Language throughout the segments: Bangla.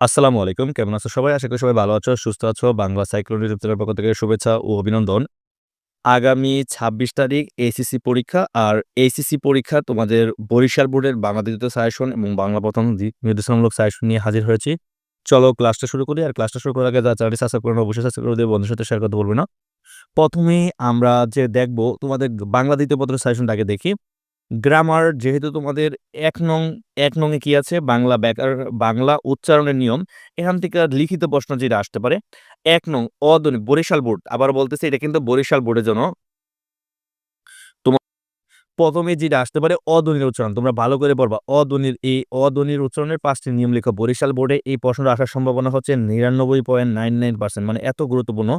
আসসালামু আলাইকুম। কেমন আছো সবাই? আশা করি সবাই ভালো আছো, সুস্থ আছো। বাংলা সাইক্লোন ইউটিউব পক্ষ থেকে শুভেচ্ছা ও অভিনন্দন। আগামী ২৬ তারিখ এসিসি পরীক্ষা। আর এইচএসসি পরীক্ষা তোমাদের বরিশাল বোর্ডের বাংলা দ্বিতীয় সাজেশন এবং বাংলা প্রথম নির্দেশনামূলক সাজেশন নিয়ে হাজির হয়েছি। চলো ক্লাসটা শুরু করি। আর ক্লাসটা শুরু করার আগে যারা চ্যানেলটি সাবস্ক্রাইব করেন অবশ্যই সাবস্ক্রাইব করে দিও, বন্ধুদের সাথে শেয়ার করতে ভুলবে না। ১ম এই আমরা যে দেখব তোমাদের বাংলা দ্বিতীয় সাজেশনটা আগে দেখি। গ্রামার যেহেতু তোমাদের এক নং ১ নং এ কি আছে? বাংলা ব্যাকার বাংলা উচ্চারণের নিয়ম। এখান থেকে লিখিত প্রশ্ন যেটা আসতে পারে। এক নং অধ্বনি বরিশাল বোর্ড। আবার বলতেছে এটা কিন্তু বরিশাল বোর্ডের জন্য। তোমা ১ম এ যেটা আসতে পারে অধ্বনির উচ্চারণ। তোমরা ভালো করে পড়বা। অধ্বনির এই অধ্বনির উচ্চারণের পাঁচটি নিয়ম লিখো। বরিশাল বোর্ডে এই প্রশ্নটা আসার সম্ভাবনা হচ্ছে ৯৯.99% মানে এত গুরুত্বপূর্ণ।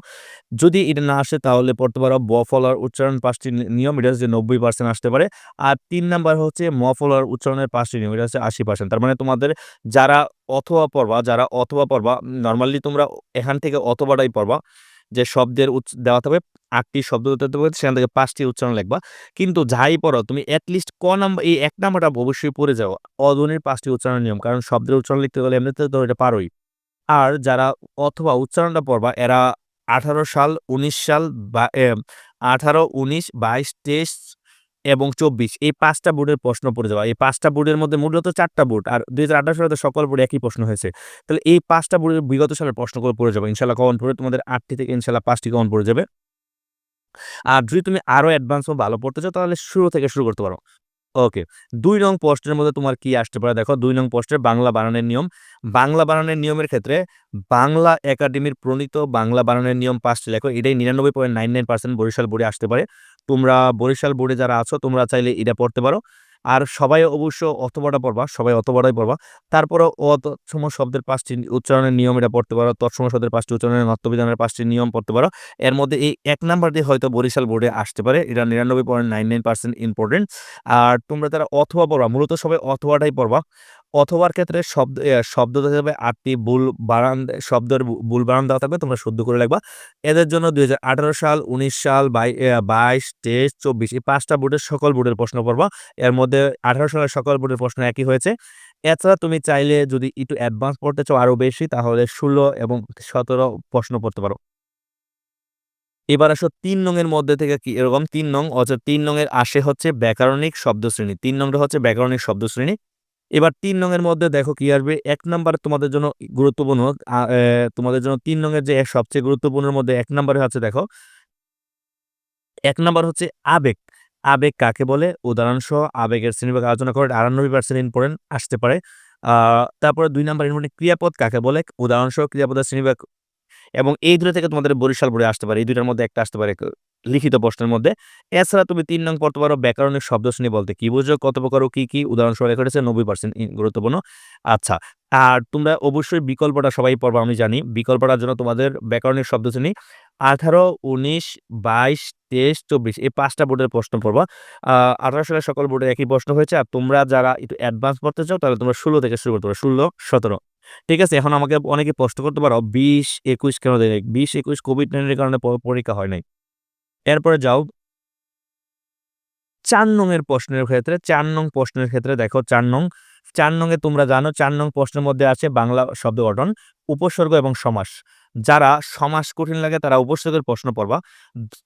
যদি এটা না আসে তাহলে পড়তে পারো ব ফলার উচ্চারণ পাঁচটি নিয়ম। এটা হচ্ছে ৯০% আসতে পারে। আর তিন নাম্বার হচ্ছে ম ফলার উচ্চারণের পাঁচটি নিয়ম। এটা হচ্ছে ৮০%। তার মানে তোমাদের যারা অথবা পড়বা, যারা অথবা পড়বা নরমালি তোমরা এখান থেকে অথবাটাই পড়বা। যে শব্দের উচ্চ দেওয়া থাকবে ৮ টি শব্দ দিতে থাকবে সেখান থেকে পাঁচটি উচ্চারণ লিখবা। কিন্তু যাই পড়ো তুমি এট লিস্ট ক নাম্বার এই এক নাম্বারটা অবশ্যই পড়ে যাও। অধ্বনির ৫ টি উচ্চারণের নিয়ম। কারণ শব্দের উচ্চারণ লিখতে গেলে এমনিতে তো এটা পারোই। আর যারা অথবা উচ্চারণটা পড়বা এরা ১৮ সাল, ১৯ সাল বা আঠারো উনিশ বাইশ তেইশ এবং ২৪ এই পাঁচটা বোর্ডের প্রশ্ন পড়ে যাওয়া। এই পাঁচটা বোর্ডের মধ্যে মূলত চারটা বোর্ড। আর ২০১৮ সালে তো সকল বোর্ডে একই প্রশ্ন হয়েছে। তাহলে এই পাঁচটা বোর্ডের বিগত সালের প্রশ্নগুলো পড়ে যাবে। ইনশাআল্লাহ কমন পড়বে তোমাদের আটটি থেকে ইনশাআল্লাহ ৫ টি কমন পড়ে যাবে। আর যদি তুমি আরও অ্যাডভান্স ভালো পড়তে চাও, তাহলে শুরু থেকে শুরু করতে পারো। ওকে। দুই নং পোস্টের মধ্যে তোমার কি আসতে পারে দেখো, দুই নং পোস্টের বাংলা বানানের নিয়ম। বাংলা বানানের নিয়মের ক্ষেত্রে বাংলা একাডেমির প্রণীত বাংলা বানানের নিয়ম পাঁচটি লেখো। এটাই ৯৯.99% বরিশাল বোর্ডে আসতে পারে। তোমরা বরিশাল বোর্ডে যারা আছো, তোমরা চাইলে এটা পড়তে পারো। আর সবাই অবশ্য অথবাটা পড়বা। সবাই অথবাটাই পড়বা। তারপরে অ তৎসম শব্দের পাঁচটি উচ্চারণের নিয়ম এটা পড়তে পারো। তৎসম শব্দের পাঁচটি উচ্চারণের নত্যবিধানের পাঁচটি নিয়ম পড়তে পারো। এর মধ্যে এই এক নাম্বার দিয়ে হয়তো বরিশাল বোর্ডে আসতে পারে। এটা নিরানব্বই point nine nine percent important আর তোমরা তারা অথবা পড়বা, মূলত সবাই অথবাটাই পড়বা। অথবার ক্ষেত্রে শব্দ শব্দ দেওয়া থাকবে ৮ টি ভুল বানান শব্দের ভুল বানান দেওয়া থাকবে তোমরা শুদ্ধ করে লিখবা। এদের জন্য ২০১৮ সাল, ১৯ সাল, বাই ২২, ২৩, ২৪ এই ৫ টা বোর্ডের সকল বোর্ডের প্রশ্ন পড়বা। এর মধ্যে ১৮ সালের সকল বোর্ডের প্রশ্ন একই হয়েছে। এছাড়া তুমি চাইলে যদি একটু অ্যাডভান্স পড়তে চাও আরও বেশি তাহলে ১৬ এবং ১৭ প্রশ্ন পড়তে পারো। এবার আসো ৩ নং এর মধ্যে থেকে কি এরকম তিন নং অর্থাৎ ৩ নং এর আসে হচ্ছে ব্যাকরণিক শব্দশ্রেণী। তিন নংটা হচ্ছে ব্যাকরণিক শব্দশ্রেণী। এবার তিন রঙের মধ্যে দেখো কি আসবে এক নাম্বার তোমাদের জন্য গুরুত্বপূর্ণ তোমাদের জন্য ৩ নং এর যে সবচেয়ে গুরুত্বপূর্ণের মধ্যে এক নাম্বারে আছে দেখো এক নাম্বার হচ্ছে আবেগ। আবেগ কাকে বলে? উদাহরণসহ আবেগের শ্রেণীবিভাগ আলোচনা করে ৯৮% ইম্পোর্টেন্ট আসতে পারে। তারপরে দুই নাম্বার ইম্পর্টেন্ট ক্রিয়াপদ কাকে বলে? উদাহরণসহ ক্রিয়াপদের শ্রেণীবিভাগ এবং এই দুটো থেকে তোমাদের বরিশাল বোর্ডে আসতে পারে। এই ২ টার মধ্যে একটা আসতে পারে লিখিত প্রশ্নের মধ্যে। এছাড়া তুমি তিন নং পড়তে পারো ব্যাকরণিক শব্দশ্রেণী বলতে কি বোঝো? কত প্রকার কি, কি? উদাহরণসহ লেখা রয়েছে নব্বই পার্সেন্ট গুরুত্বপূর্ণ। আচ্ছা। আর তোমরা অবশ্যই বিকল্পটা সবাই পড়বা আমি জানি। বিকল্পটার জন্য তোমাদের ব্যাকরণিক শব্দশ্রেণী ১৮, ১৯, ২২, ২৩, ২৪ এই পাঁচটা বোর্ডের প্রশ্ন পড়বা। আঠারো ১৮ সালের সকল বোর্ডে একই প্রশ্ন হয়েছে। আর তোমরা যারা একটু অ্যাডভান্স পড়তে চাও তাহলে তোমরা ১৬ থেকে শুরু করতে পারো। ১৬, ১৭ ঠিক আছে? এখন আমাকে অনেকে প্রশ্ন করতে পারো বিশ একুশ কেন দেয় বিশ একুশ কোভিড-১৯ এর কারণে পরীক্ষা হয় নাই। এরপরে যাও চার নং এর প্রশ্নের ক্ষেত্রে চার নং প্রশ্নের ক্ষেত্রে দেখো চার নং ৪ নং এ তোমরা জানো চার নং প্রশ্নের মধ্যে আছে বাংলা শব্দ গঠন, উপসর্গ এবং সমাস। যারা সমাস কঠিন লাগে তারা উপসর্গের প্রশ্ন পড়বা।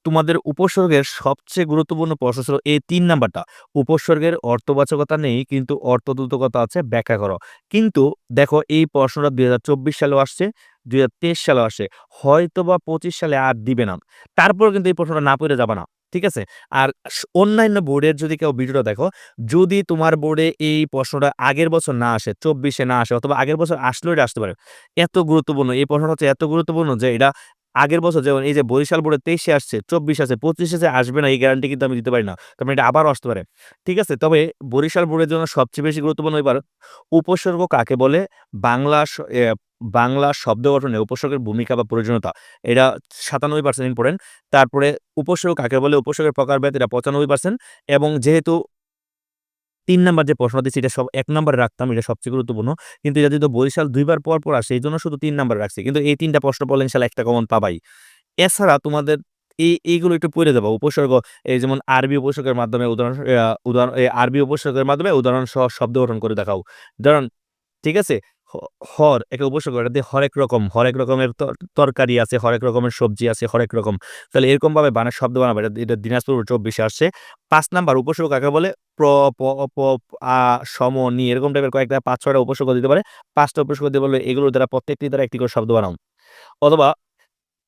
তোমাদের উপসর্গের সবচেয়ে গুরুত্বপূর্ণ প্রশ্ন ছিল এই তিন নাম্বারটা। উপসর্গের অর্থবাচকতা নেই কিন্তু অর্থদূতকতা আছে ব্যাখ্যা করো। কিন্তু দেখো এই প্রশ্নটা ২০২৪ সালেও আসছে, ২০২৩ সালেও আসে। হয়তো বা পঁচিশ সালে আর দিবে না। তারপর কিন্তু এই প্রশ্নটা না পড়ে যাবে না। ঠিক আছে? আর অন্যান্য বোর্ডের যদি কেউ ভিডিওটা দেখো, যদি তোমার বোর্ডে এই প্রশ্নটা আগের বছর না আসে, চব্বিশে না আসে অথবা আগের বছর আসলেও এটা আসতে পারে। এত গুরুত্বপূর্ণ এই প্রশ্নটা হচ্ছে এত গুরুত্বপূর্ণ যে এটা আগের বছর যেমন এই যে বরিশাল বোর্ডে তেইশে আসছে, ২৪ আসে, ২৫ এ যে আসবে না এই গ্যারান্টি কিন্তু আমি দিতে পারি না। মানে এটা আবারও আসতে পারে। ঠিক আছে? তবে বরিশাল বোর্ডের জন্য সবচেয়ে বেশি গুরুত্বপূর্ণ এবার উপসর্গ কাকে বলে? বাংলা বাংলা শব্দ গঠনে উপসর্গের ভূমিকা বা প্রয়োজনীয়তা। এটা ৯৭% ইম্পোর্টেন্ট। তারপরে উপসর্গ কাকে বলে? উপসর্গের প্রকারভেদ এটা ৯৫% এবং যেহেতু ৩ নাম্বার যে প্রশ্ন দিচ্ছি এটা সব এক নাম্বারে রাখতাম এটা সবচেয়ে গুরুত্বপূর্ণ। কিন্তু এটা যদি বরিশাল ২ বার পর, পর আসে এই জন্য শুধু তিন নাম্বার রাখছি। কিন্তু এই তিনটা প্রশ্ন পড়লে ইনশাআল্লাহ একটা কমন পাবাই। এছাড়া তোমাদের এই এইগুলো একটু পড়ে দেবো উপসর্গ এই যেমন আরবি উপসর্গের মাধ্যমে উদাহরণ উদাহরণ আরবি উপসর্গের মাধ্যমে উদাহরণ সহ শব্দ গঠন করে দেখাও। ধরুন ঠিক আছে? হর, একে উপসর্গ এটা দিয়ে হরেক রকম, হরেক রকমের তর- তরকারি আছে, হরেক রকমের সবজি আছে, হরেক রকম। তাহলে এরকম ভাবে বানার শব্দ বানাবে, এটা এটা দিনাজপুর চব্বিশে আসছে। পাঁচ নাম্বার উপসর্গ কাকে বলে? প্র, প প, আ, সম, নি, এরকম টাইপের কয়েকটা পাঁচ, ছয়টা উপসর্গ দিতে পারে। পাঁচটা উপসর্গ দিতে বলবে এগুলোর দ্বারা প্রত্যেকটি দ্বারা একটি করে শব্দ বানাও। অথবা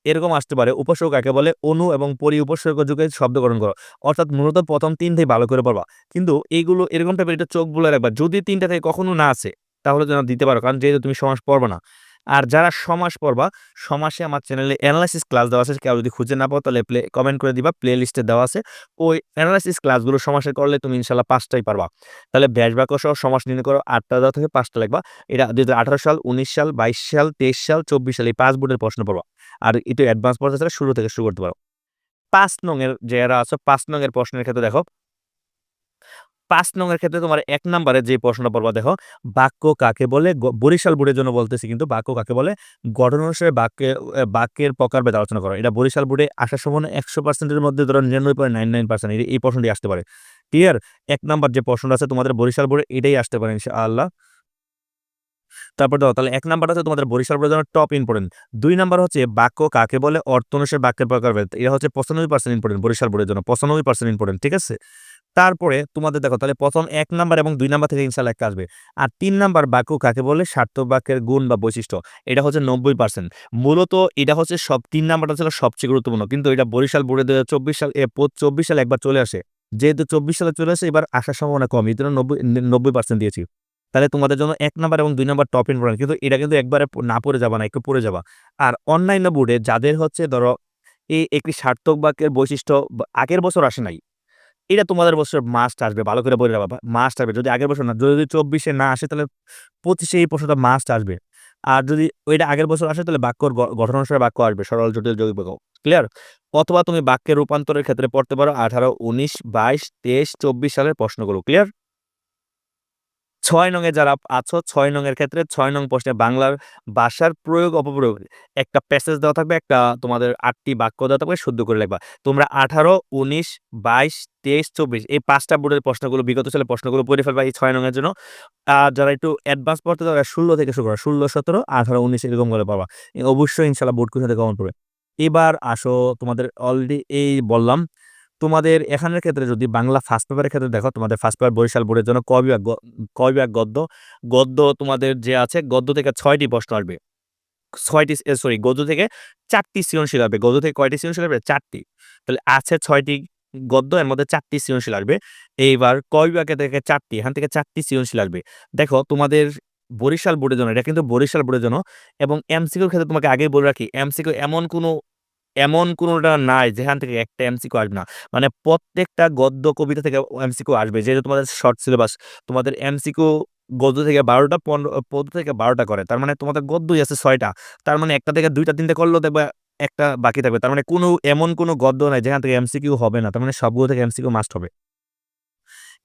এরকম আসতে পারে, উপসর্গ কাকে বলে? অনু এবং পরি উপসর্গ যুগে শব্দ গঠন করো। অর্থাৎ মূলত প্রথম তিনটেই ভালো করে পড়বা। কিন্তু এইগুলো এরকম টাইপের এটা চোখ বলে রাখবা। যদি তিনটা থেকে কখনো না আসে তাহলে যেন দিতে পারো। কারণ যেহেতু তুমি সমাস পড়বা না। আর যারা সমাস পড়বা, সমাসে আমার চ্যানেলে অ্যানালাইসিস ক্লাস দেওয়া আছে। কেউ যদি খুঁজে না পাও, তাহলে প্লে কমেন্ট করে দিবা। প্লে লিস্টে দেওয়া আছে। ওই অ্যানালাইসিস ক্লাসগুলো সমাসে করলে তুমি ইনশাল্লাহ পাঁচটাই পারবা। তাহলে ব্যাস বাক্য সহ সমাস নির্ণয় করো। আটটা দেওয়া থেকে, পাঁচটা লাগবা এটা দুই হাজার আঠারো সাল, উনিশ সাল, বাইশ সাল, তেইশ সাল, চব্বিশ সাল এই পাঁচ বোর্ডের প্রশ্ন পড়বা। আর একটু অ্যাডভান্স পড়তে শুরু থেকে শুরু করতে পারো। পাঁচ নং এর যারা আছে, পাঁচ নং এর প্রশ্নের ক্ষেত্রে দেখো পাঁচ নং এর ক্ষেত্রে তোমার এক নম্বরে যে প্রশ্নটা পড়বা, দেখো, বাক্য কাকে বলে? বরিশাল বোর্ডের জন্য বলতেছি কিন্তু বাক্য কাকে বলে? গঠন অনুসারে বাক্যে বাক্যের প্রকারভেদ আলোচনা করো। এটা বরিশাল বোর্ডে আসার সময় একশো পার্সেন্টের মধ্যে ধরো নিরানব্বই পয়েন্ট নাইন নাইন পার্সেন্ট এই প্রশ্নটি আসতে পারে। ক্লিয়ার এক নাম্বার যে প্রশ্নটা আছে তোমাদের বরিশাল বোর্ডে এটাই আসতে পারে ইনশাআল্লাহ। তারপর দাও তাহলে এক নাম্বার হচ্ছে তোমাদের বরিশাল বোর্ডের জন্য টপ ইম্পর্টেন্ট দুই নাম্বার হচ্ছে বাক্য কাকে বলে? অর্থ অনুসারে বাক্যের প্রকারভেদ এটা হচ্ছে পঁচানব্বই পার্সেন্ট ইম্পর্টেন্ট বরিশাল বোর্ডের জন্য। পঁচানব্বই পার্সেন্ট ইম্পর্টেন্ট ঠিক আছে? তারপরে তোমাদের দেখো, তাহলে প্রথম এক নাম্বার এবং দুই নাম্বার থেকে ইনশাল্লাহ একটা আসবে আর তিন নাম্বার বাক্য কাকে বলে? সার্থক বাক্যের গুণ বা বৈশিষ্ট্য। এটা হচ্ছে নব্বই পার্সেন্ট মূলত এটা হচ্ছে সব, তিন নাম্বারটা ছিল সবচেয়ে গুরুত্বপূর্ণ। কিন্তু এটা বরিশাল বোর্ডে দু সাল, এ পো- চব্বিশ সালে একবার চলে আসে। যেহেতু চব্বিশ সালে চলে আসে, এবার আসার সম্ভাবনা কম। এই জন্য নব্বই নব্বই পার্সেন্ট দিয়েছি। তাহলে তোমাদের জন্য এক নাম্বার এবং দুই নাম্বার টপ ইম্পর্টেন্ট কিন্তু এটা কিন্তু একবারে না পড়ে যাবা না, একটু পড়ে যাবা। আর অন্যান্য বোর্ডে যাদের হচ্ছে ধরো এই একটি সার্থক বাক্যের বৈশিষ্ট্য আগের বছর আসে নাই এটা তোমাদের বছর মাস্ট আসবে, ভালো করে বলে বাবা মাস্ট আসবে। যদি আগের বছর না, যদি চব্বিশে না আসে, তাহলে পঁচিশে এই প্রশ্নটা মাস্ট আসবে। আর যদি ওইটা আগের বছর আসে, তাহলে বাক্যর গঠন অনুসারে বাক্য আসবে, সরল, জটিল বাক্য। ক্লিয়ার অথবা তুমি বাক্যের রূপান্তরের ক্ষেত্রে পড়তে পারো আঠারো, উনিশ, বাইশ, তেইশ, চব্বিশ সালের প্রশ্নগুলো। ক্লিয়ার ছয় নংয়ে যারা আছো, ছয় নংয়ের ক্ষেত্রে ছয় নং প্রশ্নে বাংলার ভাষার প্রয়োগ, অপপ্রয়োগ একটা প্যাসেজ দেওয়া থাকবে, একটা তোমাদের আটটি বাক্য দেওয়া থাকবে, শুদ্ধ করে লিখবা। তোমরা আঠারো, উনিশ, বাইশ, তেইশ, চব্বিশ এই পাঁচটা বোর্ডের প্রশ্নগুলো, বিগত সালের প্রশ্নগুলো পড়ে ফেলবা এই ছয় নংয়ের জন্য। আর যারা একটু অ্যাডভান্স পড়তে তারা ষোলো থেকে শুরু করো, ষোলো, সতেরো, আঠারো, উনিশ এরকম করে পাবা অবশ্যই ইনশাল্লাহ বোর্ড কোথা থেকে কমন পড়বে এবার আসো, তোমাদের অলরেডি এই বললাম তোমাদের এখানের ক্ষেত্রে যদি বাংলা ফার্স্ট পেপারের ক্ষেত্রে দেখো, তোমাদের ফার্স্ট পেপার বরিশাল বোর্ডের জন্য ক বিভাগ গদ্য? গদ্য তোমাদের যে আছে, গদ্য থেকে ছয়টি প্রশ্ন আসবে। ছয়টি সরি গদ্য থেকে চারটি সৃজনশীল আসবে। গদ্য থেকে কয়টি সৃজনশীল আসবে? চারটি। তাহলে আছে ছয়টি গদ্য, এর মধ্যে চারটি সৃজনশীল আসবে। এইবার ক থেকে চারটি? এখান থেকে চারটি সৃজনশীল আসবে। দেখো, তোমাদের বরিশাল বোর্ডের জন্য, এটা কিন্তু বরিশাল বোর্ডের জন্য, এবং এমসিকিউর ক্ষেত্রে তোমাকে আগেই বলে রাখি এমসিকিউ এমন কোনো এমন কোনোটা নাই যেখান থেকে একটা এমসিকিউ আসবে না। মানে প্রত্যেকটা গদ্য কবিতা থেকে এমসিকিউ আসবে। যেহেতু তোমাদের শর্ট সিলেবাস, তোমাদের এমসিকিউ গদ্য থেকে বারোটা পনেরো পদ্য থেকে বারোটা করে। তার মানে তোমাদের গদ্যই আছে ছয়টা। তার মানে একটা থেকে দুইটা তিনটে করলেও দেখবে একটা বাকি থাকবে। তার মানে কোনো, এমন কোনো গদ্য নাই যেখান থেকে এমসিকিউ হবে না। তার মানে সবগুলো থেকে এমসিকিউ মাস্ট হবে।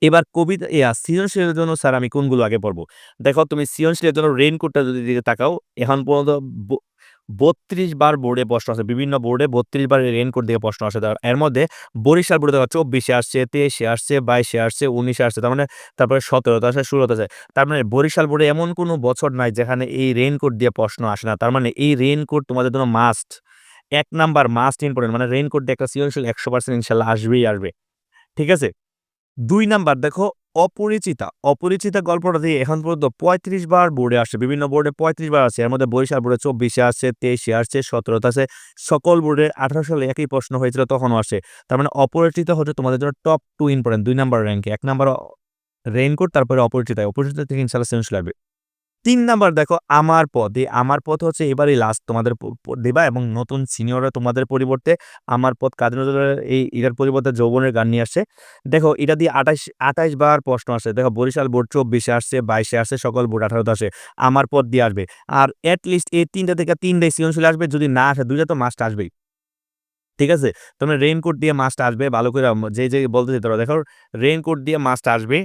এবার কবিতা ইয়া সৃজনশীলের জন্য স্যার আমি কোনগুলো আগে পড়ব? দেখো তুমি সৃজনশীলের জন্য রেইনকোটটা যদি দিকে তাকাও, এখন পর্যন্ত বত্রিশ বার বোর্ডে প্রশ্ন আছে বিভিন্ন বোর্ডে বত্রিশ বার রেইনকোট দিয়ে প্রশ্ন আসে। এর মধ্যে বরিশাল বোর্ডে দেখো চব্বিশে আসছে, তেইশে আসছে, বাইশে আসছে, উনিশে আসছে, তার মানে তারপরে সতেরোতে আসে ষোলোতে আসে তার মানে বরিশাল বোর্ডে এমন কোনো বছর নাই যেখানে এই রেইনকোট দিয়ে প্রশ্ন আসে না। তার মানে এই রেইনকোট তোমাদের জন্য মাস্ট এক নাম্বার মাস্ট ইম্পর্টেন্ট মানে রেইনকোট দিয়ে একটা সৃজনশীল একশো পার্সেন্ট ইনশাল্লাহ আসবেই, আসবে। ঠিক আছে? দুই নাম্বার, দেখো অপরিচিতা অপরিচিতা গল্পটা দিয়ে এখন পর্যন্ত পঁয়ত্রিশ বার বোর্ডে আসছে, বিভিন্ন বোর্ডে পঁয়ত্রিশ বার আছে এর মধ্যে বরিশাল বোর্ডে চব্বিশে আসছে, তেইশে আসছে, সতেরোতে আছে সকল বোর্ডে আঠারো সালে একই প্রশ্ন হয়েছিল, তখনও আসে তার মানে অপরিচিতা হচ্ছে তোমাদের জন্য টপ টু ইম্পর্টেন্ট দুই নাম্বার র্যাঙ্কে এক নাম্বার রেইনকোট তারপরে অপরিচিতায়। অপরিচিত থেকে ইনশাল্লাহ সেন্স লাগবে। তিন নাম্বার দেখো, আমার এই আমার পথ হচ্ছে এবারই লাস্ট তোমাদের দেবা এবং নতুন সিনিয়ররা তোমাদের পরিবর্তে আমার পথ কাজী নজরুলের এই এটার পরিবর্তে যৌবনের গান নিয়ে আসছে। দেখো, এটা দিয়ে আঠাশ আঠাশ বার প্রশ্ন আসে। দেখো, বরিশাল বোর্ড চব্বিশে আসছে, বাইশে আসছে, সকল বোর্ড আঠারোতে আসে। আমার পথ দিয়ে আসবে। আর লিস্ট এই তিনটা থেকে তিনটাই সৃজনশীল আসবে, যদি না আসে দুইটা তো মাস্ট আসবেই। ঠিক আছে? তোমরা রেইনকোট দিয়ে মাস্ট আসবে, ভালো করে যে যে বলতে যেতে পারো দেখো রেইনকোট দিয়ে মাস্ট আসবে,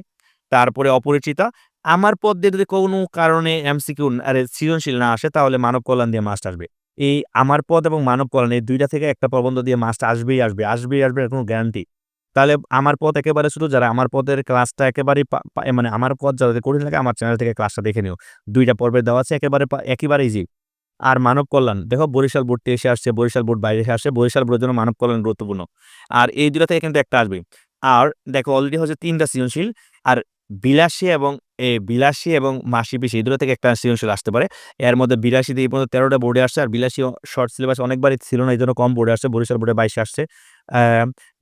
তারপরে অপরিচিতা আমার পদ দিয়ে যদি কোনো কারণে এমসিকিউ আরে সৃজনশীল না আসে তাহলে মানব কল্যাণ দিয়ে মাস্ট আসবে এই আমার পদ এবং মানব কল্যাণ এই দুইটা থেকে একটা প্রবন্ধ দিয়ে মাস্ট আসবেই আসবে আসবেই আসবে কোনো গ্যারান্টি তাহলে আমার পথ একেবারে শুধু যারা আমার পদের ক্লাসটা একেবারেই মানে আমার পথ যাদের কঠিন লাগে আমার চ্যানেল থেকে ক্লাসটা দেখে নিও। ২ টা পর্বে দেওয়া আছে একেবারে একেবারে ইজি। আর মানব কল্যাণ দেখো বরিশাল বোর্ডটি এসে আসছে, বরিশাল বোর্ড বাইরে এসে আসছে। বরিশাল বোর্ডের জন্য মানব কল্যাণ গুরুত্বপূর্ণ। আর এই দুটা থেকে কিন্তু একটা আসবে আর দেখো অলরেডি হচ্ছে তিনটা সৃজনশীল আর বিলাসী এবং বিলাসী এবং মাসি-পিসি এই ২ টা থেকে একটা সৃজনশীল আসতে পারে। এর মধ্যে বিলাসীতে এই পর্যন্ত ১৩ টা বোর্ডে আসছে আর বিলাসী শর্ট সিলেবাস অনেকবারই ছিল না এইজন্য কম বোর্ডে আসছে। বরিশাল বোর্ডে ২২ এ আসছে।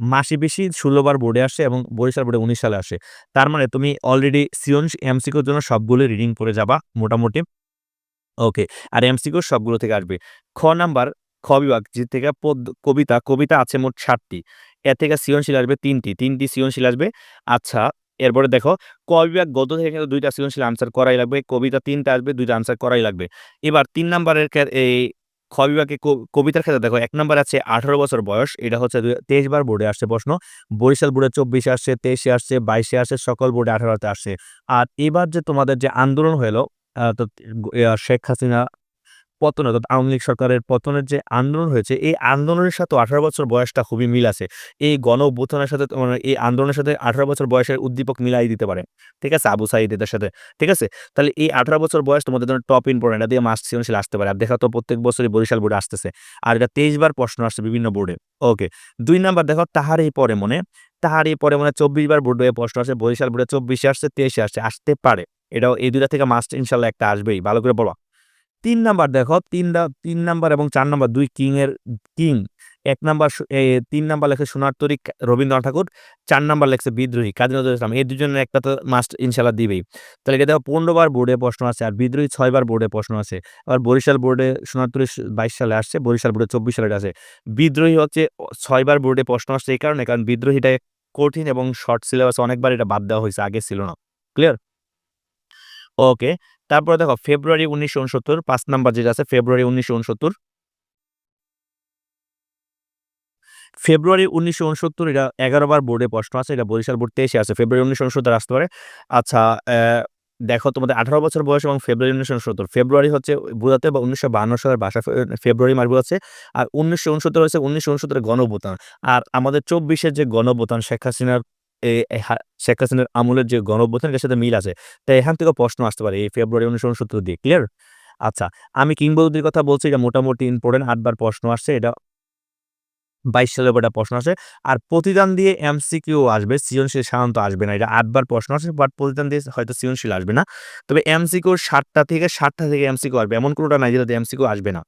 মাসি-পিসি ষোলোবার বোর্ডে আসছে এবং বরিশাল বোর্ডে ১৯ সালে আসে। তার মানে তুমি অলরেডি সৃজনশী এমসিকিউর জন্য সবগুলো রিডিং পড়ে যাবা মোটামুটি। ওকে। আর এমসিকিউ সবগুলো থেকে আসবে। খ নাম্বার খ বিভাগ যে থেকে পদ কবিতা, কবিতা আছে মোট ৭ টি। এর থেকে সৃজনশীল আসবে ৩ টি। ৩ সৃজনশীল আসবে। আচ্ছা, এরপরে দেখো ক বিভাগ গদ্য থেকে কিন্তু ২ টা সৃজনশীল আনসার করাই লাগবে। কবিতা ৩ টা আসবে, ২ টা আনসার করাই লাগবে। এবার তিন নাম্বারের এই খ বিভাগে কবিতার ক্ষেত্রে দেখো এক নম্বর আছে ১৮ বছর বয়স। এটা হচ্ছে ২৩ বার বোর্ডে আসছে প্রশ্ন। বরিশাল বোর্ডে ২৪ এ আসছে, তেইশে আসছে, বাইশে আসছে, সকল বোর্ডে ১৮ তে আসছে। আর এবার যে তোমাদের যে আন্দোলন হলো তো শেখ হাসিনা পতন অর্থাৎ আওয়ামী লীগ সরকারের পতনের যে আন্দোলন হয়েছে, এই আন্দোলনের সাথে আঠারো বছর বয়সটা খুবই মিল আছে। এই গণ অভ্যুত্থানের সাথে মানে এই আন্দোলনের সাথে ১৮ বছর বয়সের উদ্দীপক মিলাই দিতে পারে। ঠিক আছে? আবু সাঈদ এদের সাথে। ঠিক আছে? তাহলে এই ১৮ বছর বয়স তোমাদের জন্য টপ ইম্পোর্টেন্ট। এটা দিয়ে মাস্ট সৃজনশীল আসতে পারে। আর দেখো তো প্রত্যেক বছরই বরিশাল বোর্ডে আসতেছে। আর এটা ২৩ বার প্রশ্ন আসছে বিভিন্ন বোর্ডে। ওকে। দুই নাম্বার দেখো তাহারই পরে মনে, তাহারই পরে মনে ২৪ বার বোর্ডে প্রশ্ন আসছে। বরিশাল বোর্ডে ২৪ এ আসছে, ২৩ এ আসছে। আসতে পারে। এটাও এই দুটা থেকে মাস্ট ইনশাল্লাহ একটা আসবেই। ভালো করে পড়বা। ৩ নাম্বার দেখো ৩ দা ৩ নাম্বার এবং চার নাম্বার দুই কিং এর কিং। এক নাম্বার তিন নাম্বার লেখে সোনার তরী রবীন্দ্রনাথ ঠাকুর। চার নাম্বার লেখছে বিদ্রোহী কাজী নজরুল ইসলাম। এই ২ জনের একটা তো মাস্ট ইনশাআল্লাহ দিবেই। তাহলে এটা দেখো ১৫ বার বোর্ডে প্রশ্ন আছে আর বিদ্রোহী ৬ বার বোর্ডে প্রশ্ন আছে। আবার বরিশাল বোর্ডে সোনার তরী ২২ সালে আসছে, বরিশাল বোর্ডে ২৪ সালে আছে। বিদ্রোহী হচ্ছে অ ৬ বার বোর্ডে প্রশ্ন আসছে এই কারণে কারণ বিদ্রোহীটা কঠিন এবং শর্ট সিলেবাসে অনেকবার এটা বাদ দেওয়া হয়েছে আগে ছিল না। ক্লিয়ার? ওকে। তারপরে দেখো ফেব্রুয়ারি ১৯৬৯ ৫ নাম্বার যেটা আছে ফেব্রুয়ারি ১৯৬৯ ফেব্রুয়ারি ১৯৬৯ এটা ১১ বার বোর্ডে প্রশ্ন আছে। এটা বরিশাল বোর্ড ২৩ এ আছে। ফেব্রুয়ারি ১৯৬৯ আসতে পারে। আচ্ছা, দেখো তোমাদের ১৮ বছর বয়স এবং ফেব্রুয়ারি ১৯৬৯ ফেব্রুয়ারি হচ্ছে বোঝাতে বা ১৯৫২ সালের ভাষা ফেব্রুয়ারি মাস বোঝাচ্ছে। আর ১৯৬৯ হচ্ছে ১৯৬৯ এর গণঅভ্যুত্থান। আর আমাদের ২৪ এর যে গণঅভ্যুত্থান শেখ হাসিনার শেখ হাসিনার আমলের যে গণঅভ্যুত্থান এটার সাথে মিল আছে। তাই এখান থেকে প্রশ্ন আসতে পারে এই ফেব্রুয়ারি ১৯৬৯ দিয়ে। ক্লিয়ার? আচ্ছা, আমি কিংবদন্তির কথা বলছি এটা মোটামুটি ইম্পর্টেন্ট আটবার প্রশ্ন আসছে। এটা ২২ সালের উপর একটা প্রশ্ন আসে। আর প্রতিদান দিয়ে এমসিকিউ আসবে। সৃজনশীল সাধারণত আসবে না। এটা আটবার প্রশ্ন আসে বাট প্রতিদান দিয়ে হয়তো সৃজনশীল আসবে না। তবে এমসিকিউ ৭ টা থেকে ৭ টা থেকে এমসিকিউ আসবে। এমন কোনোটা নাই যেটাতে এমসিকিউ আসবে না।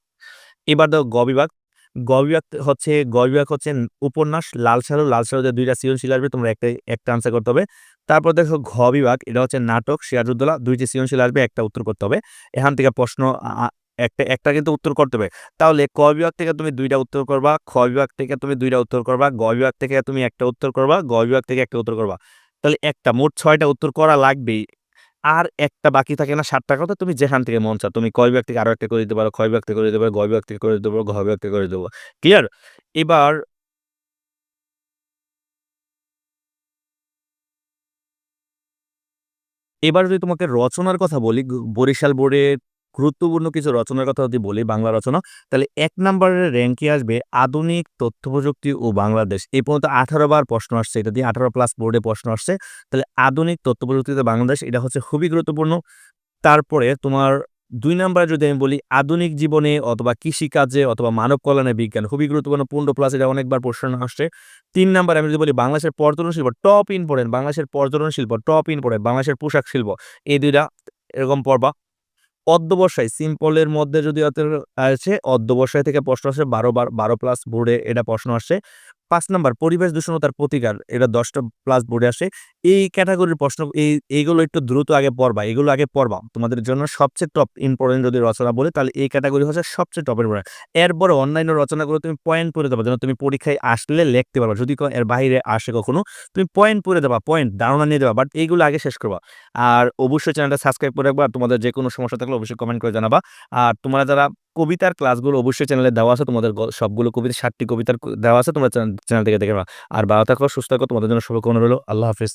এবার দেখো গ বিভাগ। গ বিভাগ হচ্ছে গ বিভাগ হচ্ছে উপন্যাস লাল সালু, লাল সালুতে ২ টা সৃজনশীল আসবে। তোমরা একটা একটা আনসার করতে হবে। তারপর দেখো ঘ বিভাগ এটা হচ্ছে নাটক সিরাজউদ্দৌলা ২ টি সৃজনশীল আসবে, একটা উত্তর করতে হবে। এখান থেকে প্রশ্ন একটা একটা কিন্তু উত্তর করতে হবে। তাহলে ক বিভাগ থেকে তুমি দুইটা উত্তর করবা, খ বিভাগ থেকে তুমি দুইটা উত্তর করবা, গ বিভাগ থেকে তুমি একটা উত্তর করবা, গ বিভাগ থেকে একটা উত্তর করবা। তাহলে একটা মোট ছয়টা উত্তর করা লাগবেই। আর একটা বাকি থাকে না ষাট টাকা তো তুমি যেখান থেকে মন চাও। তুমি কয় ব্যক্তিকে আরও আরও একটা করে দিতে পারো, কয় ব্যক্তি করে দিতে পারো, গয় ব্যক্তি করে দিতে পারো, ঘ ব্যক্তি করে দেবো ক্লিয়ার? এবার এবার যদি তোমাকে রচনার কথা বলি, বরিশাল বোর্ডের গুরুত্বপূর্ণ কিছু রচনার কথা যদি বলি বাংলা রচনা, তাহলে এক নাম্বারের র্যাঙ্কে আসবে আধুনিক তথ্য প্রযুক্তি ও বাংলাদেশ। এই পর্যন্ত ১৮ বার প্রশ্ন আসছে। এটা দিয়ে ১৮ প্লাস বোর্ডে প্রশ্ন আসছে। তাহলে আধুনিক তথ্যপ্রযুক্তিতে বাংলাদেশ এটা হচ্ছে খুবই গুরুত্বপূর্ণ। তারপরে তোমার ২ নাম্বারে যদি আমি বলি আধুনিক জীবনে অথবা কৃষিকাজে অথবা মানব কল্যাণে বিজ্ঞান খুবই গুরুত্বপূর্ণ ১৫ প্লাস এটা অনেকবার প্রশ্ন আসছে। তিন নাম্বারে আমি যদি বলি বাংলাদেশের পর্যটন শিল্প টপ ইম্পোর্টেন্ট বাংলাদেশের পর্যটন শিল্প টপ ইম্পোর্টেন্ট বাংলাদেশের পোশাক শিল্প। এই দুইটা এরকম পড়বা। অধ্যবসায় সিম্পলের মধ্যে যদি আছে অধ্যবসায় থেকে প্রশ্ন আসে ১২ বার ১২ প্লাস বোর্ডে এটা প্রশ্ন আসছে। ৫ নাম্বার পরিবেশ দূষণ ও তার প্রতিকার এটা দশটা প্লাস বোর্ডে আসে। এই ক্যাটাগরির প্রশ্ন এই এইগুলো একটু দ্রুত আগে পড়বা। এগুলো আগে পড়বা। তোমাদের জন্য সবচেয়ে টপ ইম্পর্টেন্ট যদি রচনা বলে তাহলে এই ক্যাটাগরি হচ্ছে সবচেয়ে টপ ইম্পোর্টেন্ট। এরপরে অন্যান্য রচনাগুলো তুমি পয়েন্ট পড়ে যাবা যেন তুমি পরীক্ষায় আসলে লিখতে পারবা। যদি এর বাইরে আসে কখনো তুমি পয়েন্ট পড়ে যাবা, পয়েন্ট ধারণা নিয়ে যাবা। বাট এইগুলো আগে শেষ করবা। আর অবশ্যই চ্যানেলটা সাবস্ক্রাইব করে রাখবা। তোমাদের যেকোনো সমস্যা থাকলে অবশ্যই কমেন্ট করে জানাবা। আর তোমরা যারা কবিতার ক্লাসগুলো অবশ্যই চ্যানেলে দেওয়া আছে। তোমাদের সবগুলো কবিতা ষাটটি কবিতার দেওয়া আছে। তোমরা চ্যানেল চ্যানেল থেকে দেখে আর বাড়া থাকো, সুস্থ থাকো। তোমাদের জন্য শুভকামনা রইল আল্লাহ হাফেজ।